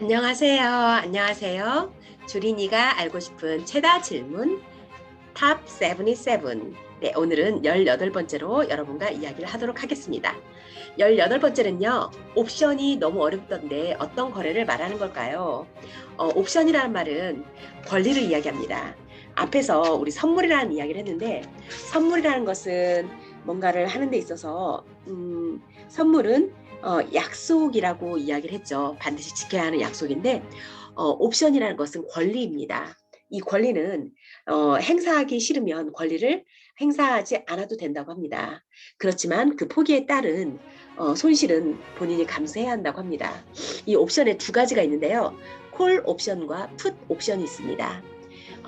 안녕하세요. 안녕하세요. 주린이가 알고 싶은 최다 질문 탑 77. 네, 오늘은 18번째로 여러분과 이야기를 하도록 하겠습니다. 18번째는요. 옵션이 너무 어렵던데 어떤 거래를 말하는 걸까요? 어, 옵션이라는 말은 권리를 이야기합니다. 앞에서 우리 선물이라는 이야기를 했는데 선물이라는 것은 뭔가를 하는 데 있어서 음, 선물은 어, 약속이라고 이야기를 했죠. 반드시 지켜야 하는 약속인데 어, 옵션이라는 것은 권리입니다. 이 권리는 어, 행사하기 싫으면 권리를 행사하지 않아도 된다고 합니다. 그렇지만 그 포기에 따른 어, 손실은 본인이 감수해야 한다고 합니다. 이 옵션에 두 가지가 있는데요. 콜 옵션과 풋 옵션이 있습니다.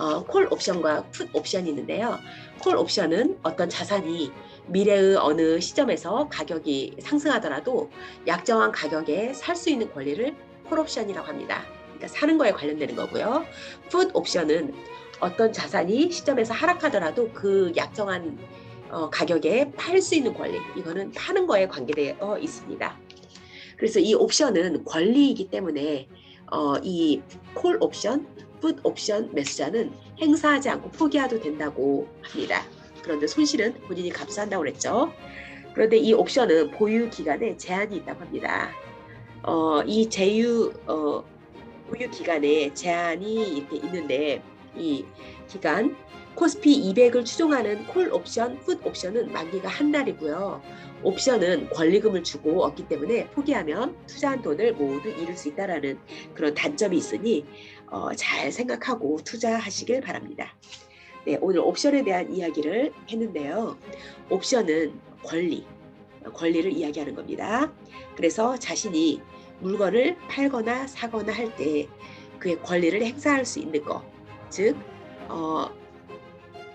어, 콜 옵션과 풋 옵션이 있는데요. 콜 옵션은 어떤 자산이 미래의 어느 시점에서 가격이 상승하더라도 약정한 가격에 살 수 있는 권리를 콜 옵션이라고 합니다. 그러니까 사는 거에 관련되는 거고요. 풋 옵션은 어떤 자산이 시점에서 하락하더라도 그 약정한 어, 가격에 팔 수 있는 권리 이거는 파는 거에 관계되어 있습니다. 그래서 이 옵션은 권리이기 때문에 어, 이 콜 옵션, 풋 옵션 매수자는 행사하지 않고 포기해도 된다고 합니다. 그런데 손실은 본인이 감수한다고 그랬죠. 그런데 이 옵션은 보유 기간에 제한이 있다고 합니다. 어, 이 제휴 어, 보유 기간에 제한이 이렇게 있는데 이 기간 코스피 200을 추종하는 콜 옵션, 풋 옵션은 만기가 한 달이고요. 옵션은 권리금을 주고 얻기 때문에 포기하면 투자한 돈을 모두 잃을 수 있다라는 그런 단점이 있으니 어, 잘 생각하고 투자하시길 바랍니다. 네, 오늘 옵션에 대한 이야기를 했는데요. 옵션은 권리, 권리를 이야기하는 겁니다. 그래서 자신이 물건을 팔거나 사거나 할 때 그의 권리를 행사할 수 있는 것, 즉, 어,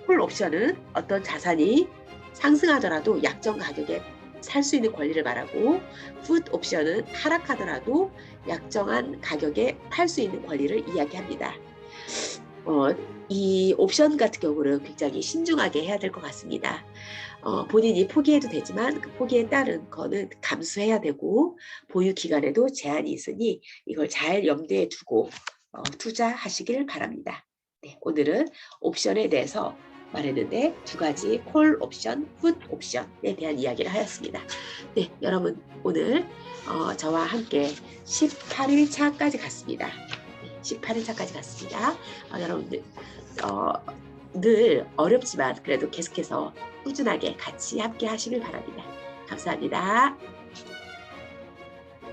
콜 옵션은 어떤 자산이 상승하더라도 약정 가격에 살 수 있는 권리를 말하고 풋 옵션은 하락하더라도 약정한 가격에 팔 수 있는 권리를 이야기합니다. 어, 이 옵션 같은 경우는 굉장히 신중하게 해야 될 것 같습니다. 어, 본인이 포기해도 되지만 그 포기에 따른 거는 감수해야 되고 보유 기간에도 제한이 있으니 이걸 잘 염두에 두고 어, 투자하시길 바랍니다. 네, 오늘은 옵션에 대해서 말했는데 두 가지 콜 옵션, 풋 옵션에 대한 이야기를 하였습니다. 네, 여러분 오늘 어, 저와 함께 18일 차까지 갔습니다. 18일 차까지 갔습니다. 어, 여러분들 어, 늘 어렵지만 그래도 계속해서 꾸준하게 같이 함께 하시길 바랍니다. 감사합니다.